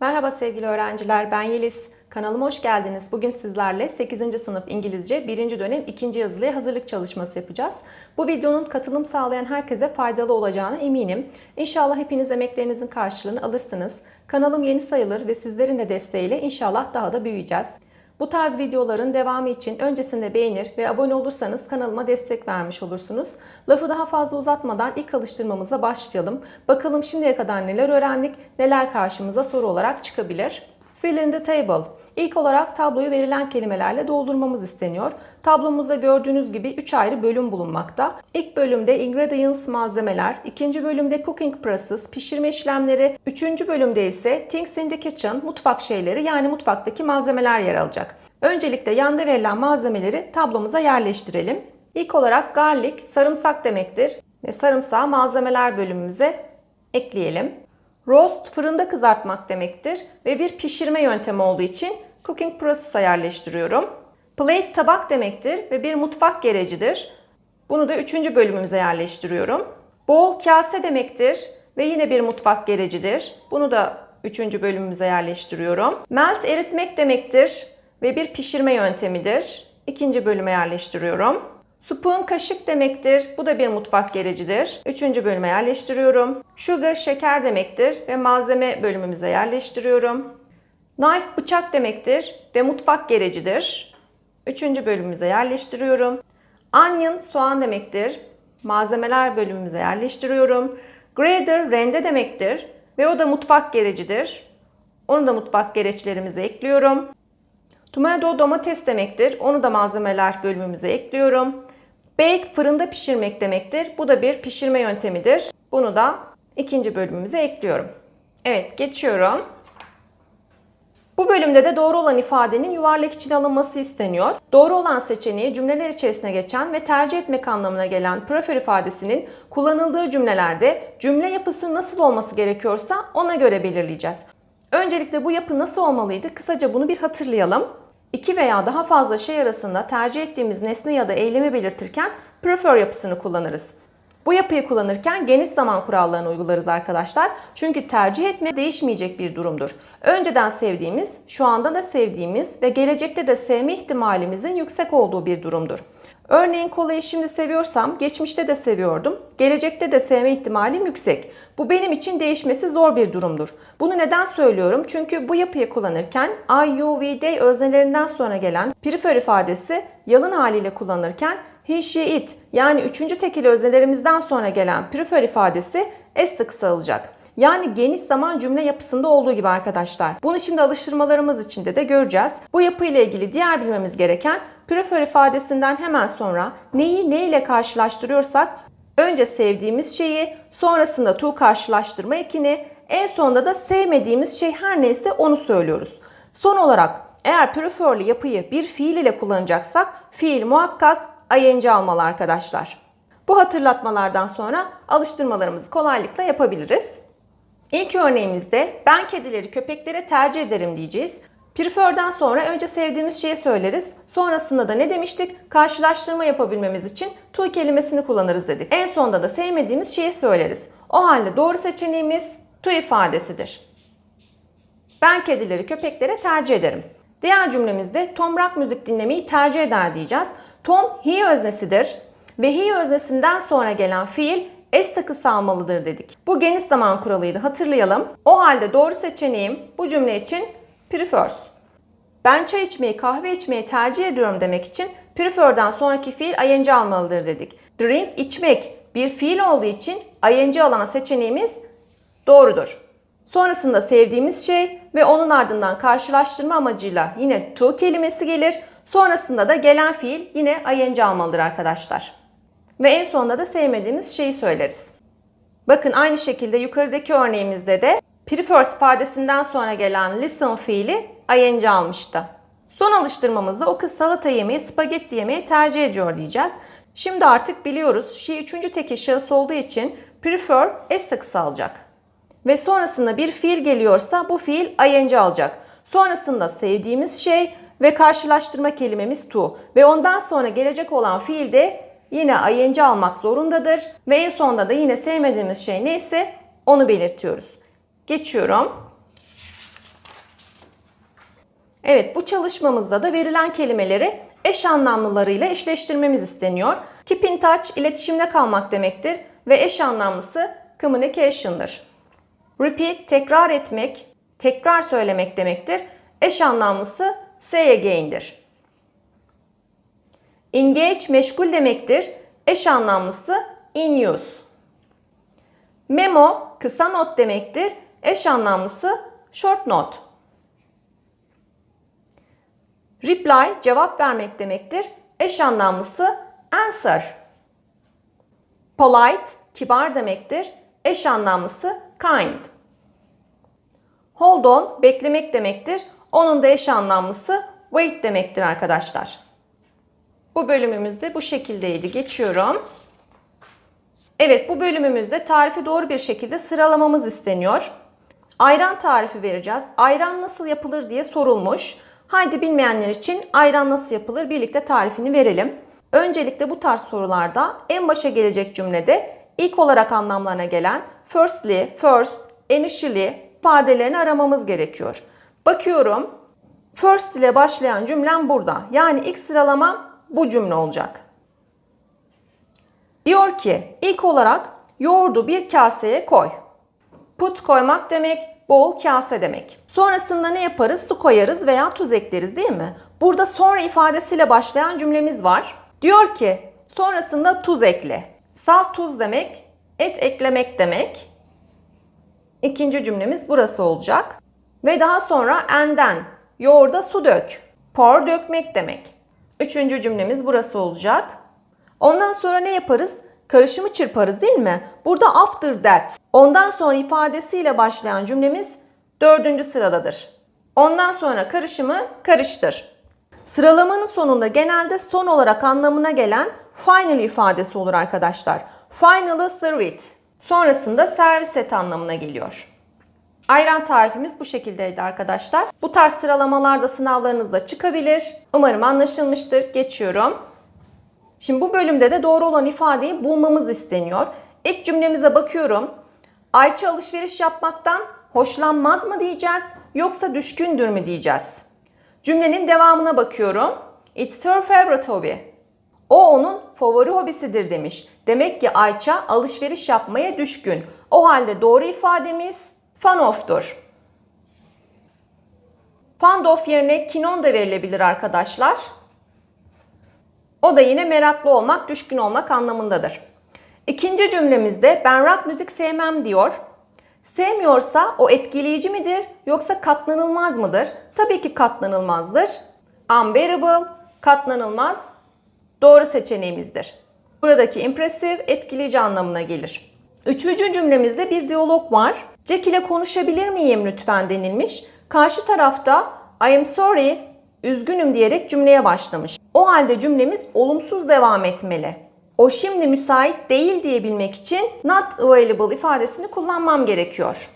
Merhaba sevgili öğrenciler, ben Yeliz. Kanalıma hoş geldiniz. Bugün sizlerle 8. sınıf İngilizce 1. dönem 2. yazılıya hazırlık çalışması yapacağız. Bu videonun katılım sağlayan herkese faydalı olacağına eminim. İnşallah hepiniz emeklerinizin karşılığını alırsınız. Kanalım yeni sayılır ve sizlerin de desteğiyle inşallah daha da büyüyeceğiz. Bu tarz videoların devamı için öncesinde beğenir ve abone olursanız kanalıma destek vermiş olursunuz. Lafı daha fazla uzatmadan ilk alıştırmamıza başlayalım. Bakalım şimdiye kadar neler öğrendik, neler karşımıza soru olarak çıkabilir. Fill in the table. İlk olarak tabloyu verilen kelimelerle doldurmamız isteniyor. Tablomuzda gördüğünüz gibi 3 ayrı bölüm bulunmakta. İlk bölümde ingredients malzemeler, ikinci bölümde cooking process pişirme işlemleri, üçüncü bölümde ise things in the kitchen mutfak şeyleri yani mutfaktaki malzemeler yer alacak. Öncelikle yanda verilen malzemeleri tablomuza yerleştirelim. İlk olarak garlic sarımsak demektir ve sarımsağı malzemeler bölümümüze ekleyelim. Roast fırında kızartmak demektir ve bir pişirme yöntemi olduğu için cooking process'a yerleştiriyorum. Plate tabak demektir ve bir mutfak gerecidir. Bunu da üçüncü bölümümüze yerleştiriyorum. Bowl kase demektir ve yine bir mutfak gerecidir. Bunu da üçüncü bölümümüze yerleştiriyorum. Melt eritmek demektir ve bir pişirme yöntemidir. İkinci bölüme yerleştiriyorum. Spoon kaşık demektir. Bu da bir mutfak gerecidir. Üçüncü bölüme yerleştiriyorum. Sugar şeker demektir ve malzeme bölümümüze yerleştiriyorum. Knife bıçak demektir ve mutfak gerecidir. Üçüncü bölümümüze yerleştiriyorum. Onion soğan demektir. Malzemeler bölümümüze yerleştiriyorum. Grater rende demektir ve o da mutfak gerecidir. Onu da mutfak gereçlerimize ekliyorum. Tomato domates demektir. Onu da malzemeler bölümümüze ekliyorum. Bake fırında pişirmek demektir. Bu da bir pişirme yöntemidir. Bunu da ikinci bölümümüze ekliyorum. Evet geçiyorum. Bu bölümde de doğru olan ifadenin yuvarlak içine alınması isteniyor. Doğru olan seçeneği cümleler içerisine geçen ve tercih etmek anlamına gelen prefer ifadesinin kullanıldığı cümlelerde cümle yapısı nasıl olması gerekiyorsa ona göre belirleyeceğiz. Öncelikle bu yapı nasıl olmalıydı? Kısaca bunu bir hatırlayalım. İki veya daha fazla şey arasında tercih ettiğimiz nesne ya da eylemi belirtirken prefer yapısını kullanırız. Bu yapıyı kullanırken geniş zaman kurallarını uygularız arkadaşlar. Çünkü tercih etme değişmeyecek bir durumdur. Önceden sevdiğimiz, şu anda da sevdiğimiz ve gelecekte de sevme ihtimalimizin yüksek olduğu bir durumdur. Örneğin kolayı şimdi seviyorsam geçmişte de seviyordum. Gelecekte de sevme ihtimalim yüksek. Bu benim için değişmesi zor bir durumdur. Bunu neden söylüyorum? Çünkü bu yapıyı kullanırken I, you, we, they öznelerinden sonra gelen prefer ifadesi yalın haliyle kullanırken he, she, it yani üçüncü tekil öznelerimizden sonra gelen prefer ifadesi s'te kısalacak. Yani geniş zaman cümle yapısında olduğu gibi arkadaşlar. Bunu şimdi alıştırmalarımız içinde de göreceğiz. Bu yapı ile ilgili diğer bilmemiz gereken prefer ifadesinden hemen sonra neyi ne ile karşılaştırıyorsak önce sevdiğimiz şeyi, sonrasında to karşılaştırma ekini, en sonunda da sevmediğimiz şey her neyse onu söylüyoruz. Son olarak eğer preferli yapıyı bir fiil ile kullanacaksak fiil muhakkak ing almalı arkadaşlar. Bu hatırlatmalardan sonra alıştırmalarımızı kolaylıkla yapabiliriz. İlk örneğimizde ben kedileri köpeklere tercih ederim diyeceğiz. Prefer'den sonra önce sevdiğimiz şeyi söyleriz. Sonrasında da ne demiştik? Karşılaştırma yapabilmemiz için to kelimesini kullanırız dedik. En sonda da sevmediğimiz şeyi söyleriz. O halde doğru seçeneğimiz to ifadesidir. Ben kedileri köpeklere tercih ederim. Diğer cümlemizde Tom rock müzik dinlemeyi tercih eder diyeceğiz. Tom he öznesidir ve he öznesinden sonra gelen fiil S takısı almalıdır dedik. Bu geniş zaman kuralıydı hatırlayalım. O halde doğru seçeneğim bu cümle için prefers. Ben çay içmeyi, kahve içmeyi tercih ediyorum demek için prefer'dan sonraki fiil ing almalıdır dedik. Drink içmek bir fiil olduğu için ing alan seçeneğimiz doğrudur. Sonrasında sevdiğimiz şey ve onun ardından karşılaştırma amacıyla yine to kelimesi gelir. Sonrasında da gelen fiil yine ing almalıdır arkadaşlar. Ve en sonunda da sevmediğimiz şeyi söyleriz. Bakın aynı şekilde yukarıdaki örneğimizde de prefers ifadesinden sonra gelen listen fiili ing almıştı. Son alıştırmamızda o kız salata yemeyi, spagetti yemeyi tercih ediyor diyeceğiz. Şimdi artık biliyoruz she üçüncü tekil şahıs olduğu için prefer s takısı alacak. Ve sonrasında bir fiil geliyorsa bu fiil ing alacak. Sonrasında sevdiğimiz şey ve karşılaştırma kelimemiz to. Ve ondan sonra gelecek olan fiil de yine ing almak zorundadır. Ve en sonunda da yine sevmediğimiz şey neyse onu belirtiyoruz. Geçiyorum. Evet bu çalışmamızda da verilen kelimeleri eş anlamlılarıyla eşleştirmemiz isteniyor. Keep in touch iletişimde kalmak demektir ve eş anlamlısı communication'dır. Repeat tekrar etmek, tekrar söylemek demektir. Eş anlamlısı say again'dir. Engage meşgul demektir. Eş anlamlısı in use. Memo kısa not demektir. Eş anlamlısı short note. Reply cevap vermek demektir. Eş anlamlısı answer. Polite kibar demektir. Eş anlamlısı kind. Hold on beklemek demektir. Onun da eş anlamlısı wait demektir arkadaşlar. Bu bölümümüzde bu şekildeydi. Geçiyorum. Evet bu bölümümüzde tarifi doğru bir şekilde sıralamamız isteniyor. Ayran tarifi vereceğiz. Ayran nasıl yapılır diye sorulmuş. Haydi bilmeyenler için ayran nasıl yapılır birlikte tarifini verelim. Öncelikle bu tarz sorularda en başa gelecek cümlede ilk olarak anlamlarına gelen firstly, first, initially ifadelerini aramamız gerekiyor. Bakıyorum first ile başlayan cümlem burada. Yani ilk sıralama bu cümle olacak. Diyor ki ilk olarak yoğurdu bir kaseye koy. Put koymak demek, bowl kase demek. Sonrasında ne yaparız? Su koyarız veya tuz ekleriz değil mi? Burada sonra ifadesiyle başlayan cümlemiz var. Diyor ki sonrasında tuz ekle. Salt tuz demek, et eklemek demek. İkinci cümlemiz burası olacak. Ve daha sonra enden yoğurda su dök. Pour dökmek demek. Üçüncü cümlemiz burası olacak. Ondan sonra ne yaparız? Karışımı çırparız değil mi? Burada after that. Ondan sonra ifadesiyle başlayan cümlemiz dördüncü sıradadır. Ondan sonra karışımı karıştır. Sıralamanın sonunda genelde son olarak anlamına gelen final ifadesi olur arkadaşlar. Finally serve it. Sonrasında servis et anlamına geliyor. Ayran tarifimiz bu şekildeydi arkadaşlar. Bu tarz sıralamalarda sınavlarınızda çıkabilir. Umarım anlaşılmıştır. Geçiyorum. Şimdi bu bölümde de doğru olan ifadeyi bulmamız isteniyor. İlk cümlemize bakıyorum. Ayça alışveriş yapmaktan hoşlanmaz mı diyeceğiz yoksa düşkündür mü diyeceğiz. Cümlenin devamına bakıyorum. It's her favorite hobby. O onun favori hobisidir demiş. Demek ki Ayça alışveriş yapmaya düşkün. O halde doğru ifademiz fun of'tur. Fond of yerine kinon da verilebilir arkadaşlar. O da yine meraklı olmak, düşkün olmak anlamındadır. İkinci cümlemizde ben rock müzik sevmem diyor. Sevmiyorsa o etkileyici midir yoksa katlanılmaz mıdır? Tabii ki katlanılmazdır. Unbearable, katlanılmaz doğru seçeneğimizdir. Buradaki impressive, etkileyici anlamına gelir. Üçüncü cümlemizde bir diyalog var. Jack ile konuşabilir miyim lütfen denilmiş. Karşı tarafta I am sorry, üzgünüm diyerek cümleye başlamış. O halde cümlemiz olumsuz devam etmeli. O şimdi müsait değil diyebilmek için not available ifadesini kullanmam gerekiyor.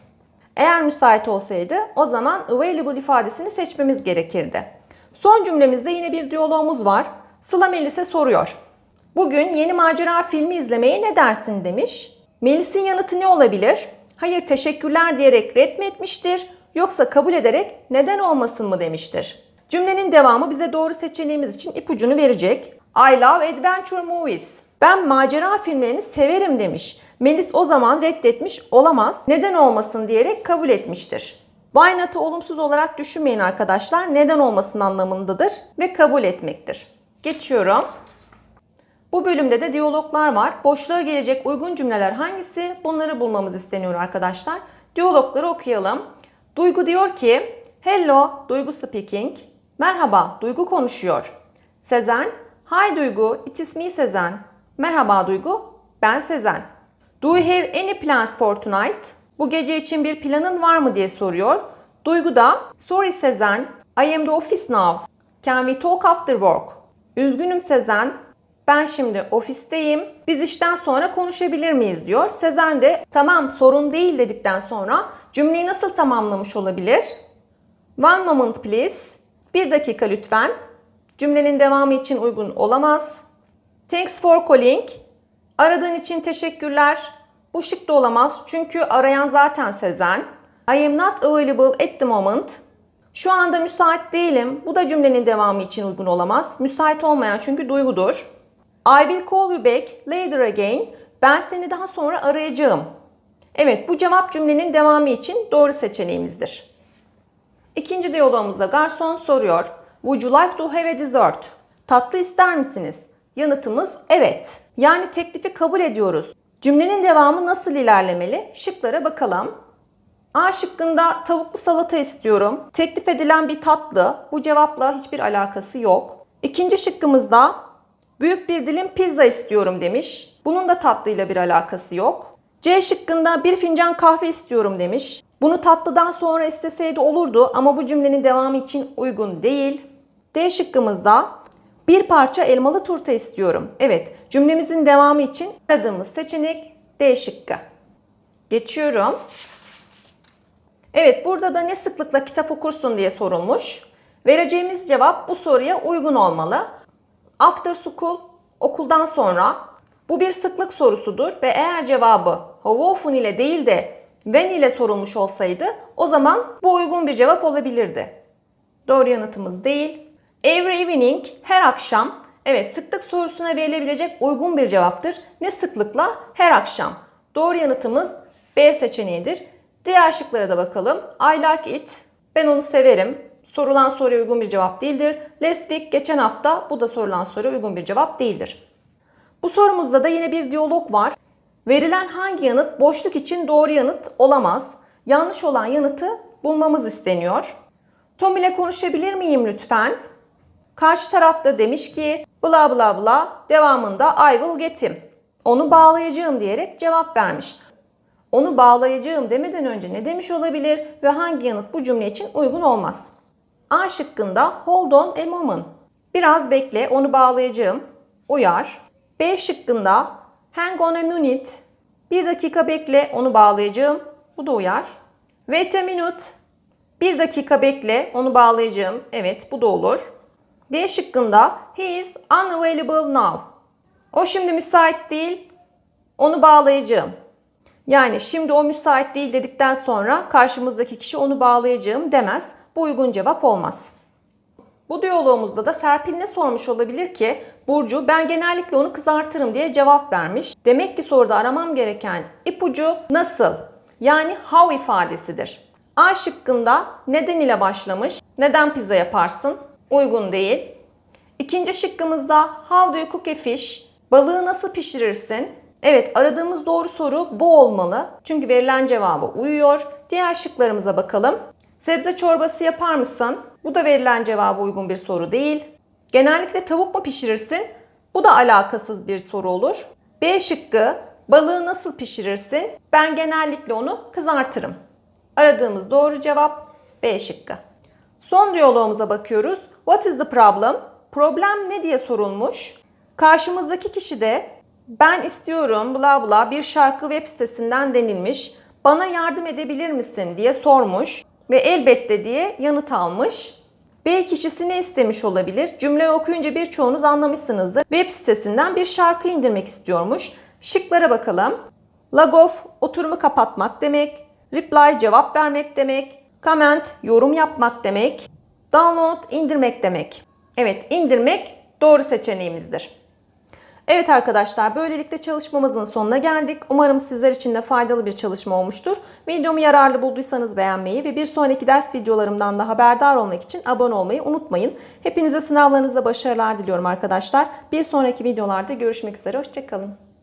Eğer müsait olsaydı o zaman available ifadesini seçmemiz gerekirdi. Son cümlemizde yine bir diyalogumuz var. Sıla Melis'e soruyor. Bugün yeni macera filmi izlemeye ne dersin demiş. Melis'in yanıtı ne olabilir? Hayır teşekkürler diyerek red mi etmiştir yoksa kabul ederek neden olmasın mı demiştir. Cümlenin devamı bize doğru seçeneğimiz için ipucunu verecek. I love adventure movies. Ben macera filmlerini severim demiş. Melis o zaman reddetmiş olamaz. Neden olmasın diyerek kabul etmiştir. Why olumsuz olarak düşünmeyin arkadaşlar. Neden olmasın anlamındadır ve kabul etmektir. Geçiyorum. Bu bölümde de diyaloglar var. Boşluğa gelecek uygun cümleler hangisi? Bunları bulmamız isteniyor arkadaşlar. Diyalogları okuyalım. Duygu diyor ki, Hello, Duygu speaking. Merhaba, Duygu konuşuyor. Sezen, Hi Duygu, it is me Sezen. Merhaba Duygu, ben Sezen. Do you have any plans for tonight? Bu gece için bir planın var mı diye soruyor. Duygu da, Sorry Sezen, I am the office now. Can we talk after work? Üzgünüm Sezen, ben şimdi ofisteyim. Biz işten sonra konuşabilir miyiz diyor. Sezen de tamam sorun değil dedikten sonra cümleyi nasıl tamamlamış olabilir? One moment please. Bir dakika lütfen. Cümlenin devamı için uygun olamaz. Thanks for calling. Aradığın için teşekkürler. Bu şık da olamaz çünkü arayan zaten Sezen. I am not available at the moment. Şu anda müsait değilim. Bu da cümlenin devamı için uygun olamaz. Müsait olmayan çünkü duygudur. I will call you back later again. Ben seni daha sonra arayacağım. Evet bu cevap cümlenin devamı için doğru seçeneğimizdir. İkinci diyalogumuzda garson soruyor. Would you like to have a dessert? Tatlı ister misiniz? Yanıtımız evet. Yani teklifi kabul ediyoruz. Cümlenin devamı nasıl ilerlemeli? Şıklara bakalım. A şıkkında tavuklu salata istiyorum. Teklif edilen bir tatlı. Bu cevapla hiçbir alakası yok. İkinci şıkkımızda büyük bir dilim pizza istiyorum demiş. Bunun da tatlıyla bir alakası yok. C şıkkında bir fincan kahve istiyorum demiş. Bunu tatlıdan sonra isteseydi olurdu ama bu cümlenin devamı için uygun değil. D şıkkımızda bir parça elmalı turta istiyorum. Evet, cümlemizin devamı için aradığımız seçenek D şıkkı. Geçiyorum. Evet, burada da ne sıklıkla kitap okursun diye sorulmuş. Vereceğimiz cevap bu soruya uygun olmalı. After school, okuldan sonra. Bu bir sıklık sorusudur ve eğer cevabı how often ile değil de when ile sorulmuş olsaydı o zaman bu uygun bir cevap olabilirdi. Doğru yanıtımız değil. Every evening, her akşam. Evet, sıklık sorusuna verilebilecek uygun bir cevaptır. Ne sıklıkla? Her akşam. Doğru yanıtımız B seçeneğidir. Diğer şıklara da bakalım. I like it. Ben onu severim. Sorulan soruya uygun bir cevap değildir. Last week, geçen hafta. Bu da sorulan soruya uygun bir cevap değildir. Bu sorumuzda da yine bir diyalog var. Verilen hangi yanıt boşluk için doğru yanıt olamaz? Yanlış olan yanıtı bulmamız isteniyor. Tom ile konuşabilir miyim lütfen? Karşı tarafta demiş ki bla bla bla devamında I will get him. Onu bağlayacağım diyerek cevap vermiş. Onu bağlayacağım demeden önce ne demiş olabilir ve hangi yanıt bu cümle için uygun olmaz? A şıkkında hold on a moment. Biraz bekle onu bağlayacağım. Uyar. B şıkkında hang on a minute. Bir dakika bekle onu bağlayacağım. Bu da uyar. Wait a minute. Bir dakika bekle onu bağlayacağım. Evet bu da olur. D şıkkında he is unavailable now. O şimdi müsait değil. Onu bağlayacağım. Yani şimdi o müsait değil dedikten sonra karşımızdaki kişi onu bağlayacağım demez. Bu uygun cevap olmaz. Bu diyalogumuzda da Serpil ne sormuş olabilir ki? Burcu ben genellikle onu kızartırım diye cevap vermiş. Demek ki soruda aramam gereken ipucu nasıl? Yani how ifadesidir. A şıkkında neden ile başlamış. Neden pizza yaparsın? Uygun değil. İkinci şıkkımızda how do you cook a fish? Balığı nasıl pişirirsin? Evet aradığımız doğru soru bu olmalı. Çünkü verilen cevaba uyuyor. Diğer şıklarımıza bakalım. Sebze çorbası yapar mısın? Bu da verilen cevaba uygun bir soru değil. Genellikle tavuk mu pişirirsin? Bu da alakasız bir soru olur. B şıkkı balığı nasıl pişirirsin? Ben genellikle onu kızartırım. Aradığımız doğru cevap B şıkkı. Son diyalogumuza bakıyoruz. What is the problem? Problem ne diye sorulmuş. Karşımızdaki kişi de ben istiyorum bla bla bir şarkı web sitesinden denilmiş. Bana yardım edebilir misin diye sormuş ve elbette diye yanıt almış. B kişisi ne istemiş olabilir? Cümleyi okuyunca birçoğunuz anlamışsınızdır. Web sitesinden bir şarkı indirmek istiyormuş. Şıklara bakalım. Log off oturumu kapatmak demek. Reply cevap vermek demek. Comment yorum yapmak demek. Download indirmek demek. Evet indirmek doğru seçeneğimizdir. Evet arkadaşlar böylelikle çalışmamızın sonuna geldik. Umarım sizler için de faydalı bir çalışma olmuştur. Videomu yararlı bulduysanız beğenmeyi ve bir sonraki ders videolarımdan da haberdar olmak için abone olmayı unutmayın. Hepinize sınavlarınızda başarılar diliyorum arkadaşlar. Bir sonraki videolarda görüşmek üzere. Hoşçakalın.